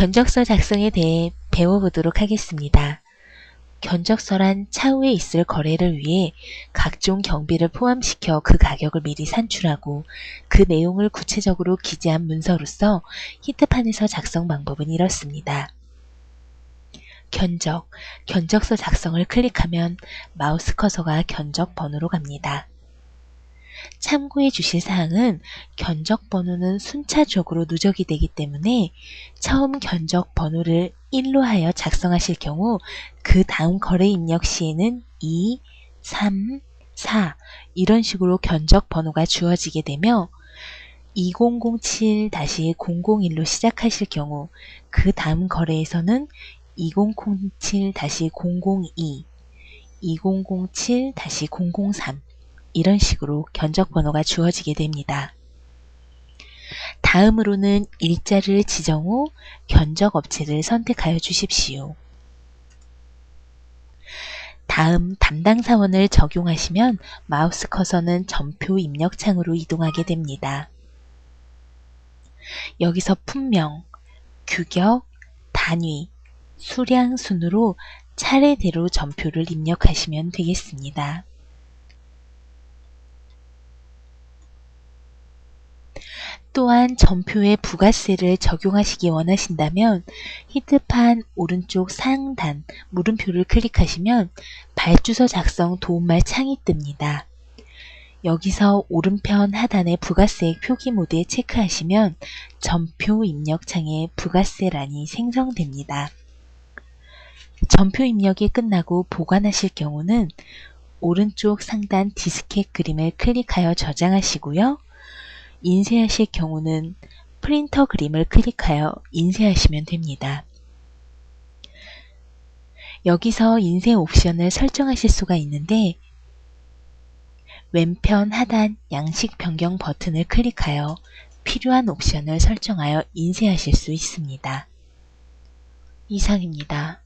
견적서 작성에 대해 배워보도록 하겠습니다. 견적서란 차후에 있을 거래를 위해 각종 경비를 포함시켜 그 가격을 미리 산출하고 그 내용을 구체적으로 기재한 문서로서 히트판에서 작성 방법은 이렇습니다. 견적, 견적서 작성을 클릭하면 마우스 커서가 견적 번호로 갑니다. 참고해 주실 사항은 견적 번호는 순차적으로 누적이 되기 때문에 처음 견적 번호를 1로 하여 작성하실 경우 그 다음 거래 입력 시에는 2, 3, 4 이런 식으로 견적 번호가 주어지게 되며 2007-001로 시작하실 경우 그 다음 거래에서는 2007-002, 2007-003 이런 식으로 견적 번호가 주어지게 됩니다. 다음으로는 일자를 지정 후 견적 업체를 선택하여 주십시오. 다음 담당 사원을 적용하시면 마우스 커서는 전표 입력 창으로 이동하게 됩니다. 여기서 품명, 규격, 단위, 수량 순으로 차례대로 전표를 입력하시면 되겠습니다. 또한 전표에 부가세를 적용하시기 원하신다면 히트판 오른쪽 상단 물음표를 클릭하시면 발주서 작성 도움말 창이 뜹니다. 여기서 오른편 하단의 부가세액 표기 모드에 체크하시면 전표 입력 창에 부가세란이 생성됩니다. 전표 입력이 끝나고 보관하실 경우는 오른쪽 상단 디스켓 그림을 클릭하여 저장하시고요. 인쇄하실 경우는 프린터 그림을 클릭하여 인쇄하시면 됩니다. 여기서 인쇄 옵션을 설정하실 수가 있는데 왼편 하단 양식 변경 버튼을 클릭하여 필요한 옵션을 설정하여 인쇄하실 수 있습니다. 이상입니다.